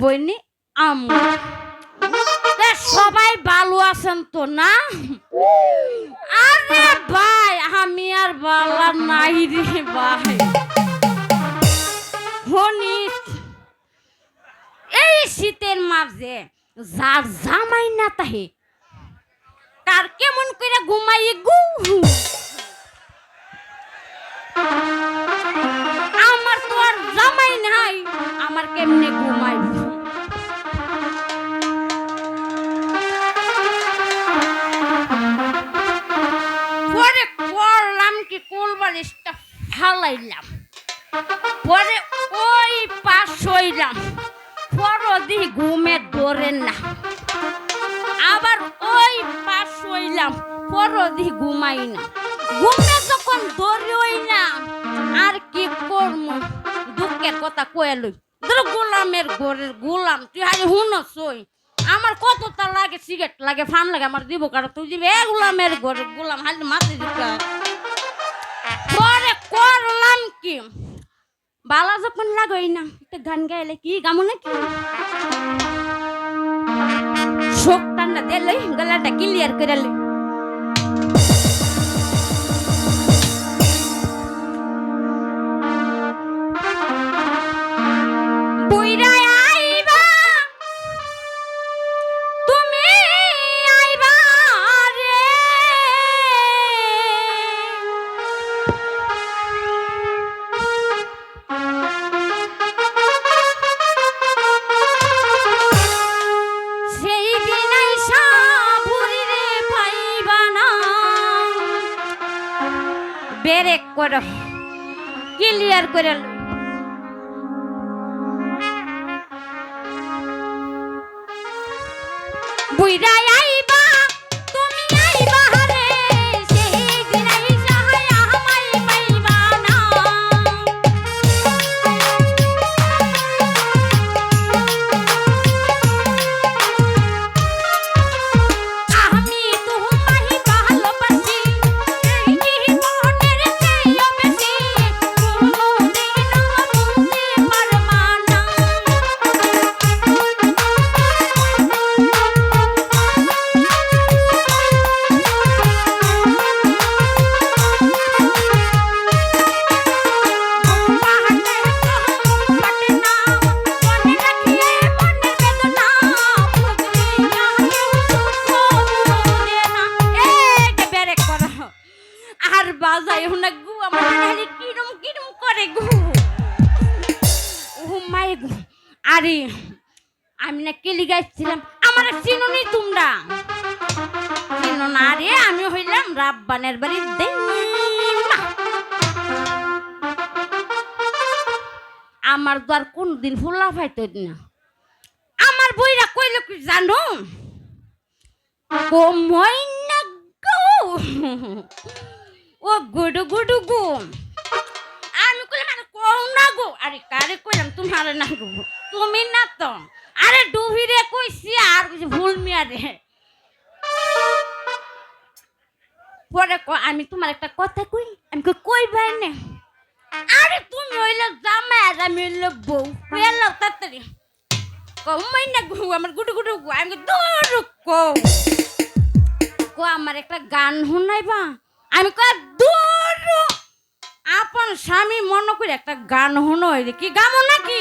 বইনি আম্মু তা সবাই ভালো আছেন তো না? আরে ভাই, আমি আর বালা নাই রে ভাই। হনিস এই শীতের মাঝে যার জামাই না তাহে, তার কেমন করে ঘুমাই গু? আমার তো আর জামাই নাই, আমার কেমনে ঘুমাই বালিশটা ফালাইলাম। পরে ওই পাশ হইলাম। পরদি ঘুমে ধরে না। আবার ওই পাশ হইলাম, পরদি ঘুমাই না। ঘুমে যখন ধরে না আর কি করম? দুঃখের কথা কয়ে লই। ধরো গোলামের ঘরের গোলাম, তুই আজ হুনসই আমার কতটা লাগে, সিগারেট লাগে, ফান লাগে, আমার দিব কারণ তুই দিবি, এ গোলামের ঘরের গোলাম, হালি মাথে দিতে পরে করলাম কি? বালা যখন লাগই না, একটা গান গাইলে কি গামো নাকি? শোক টান্ডা দিলে গলাটা ক্লিয়ার করে বেরেক করো ক্লিয়ার করে লই। আরে আমি না কেলি গাইছিলাম, আমার চিনুনি তোমরা? চিনো না রে, আমি হইলাম রাব্বানের বাড়ির দেই আমার তো আর কোনদিন ফুলা ফাইতে না। আমার বইরা কইল কি জানো? ও না গো। ও গুডু গুডু গো আমি কইলাম আরে কও না গো। আরে কারে কইলাম, তোমার না গো। তুমি না তো। আরে ডুবিরে কইছি আর ভুল মিয়া রে পরে ক- আমি তোমার একটা কথা কই? আমি কই ভাই না? আরে তুমি হইলে জামাই আর আমি হইলে বউ। হইলে তাড়াতাড়ি। কমাই না গো, আমার গুটু গুটু গো, আমি দূর কো কো আমার একটা গান শুনাইবা? আমি কই, দূর আপন স্বামী মনে করে একটা গান হনো কি গামো নাকি?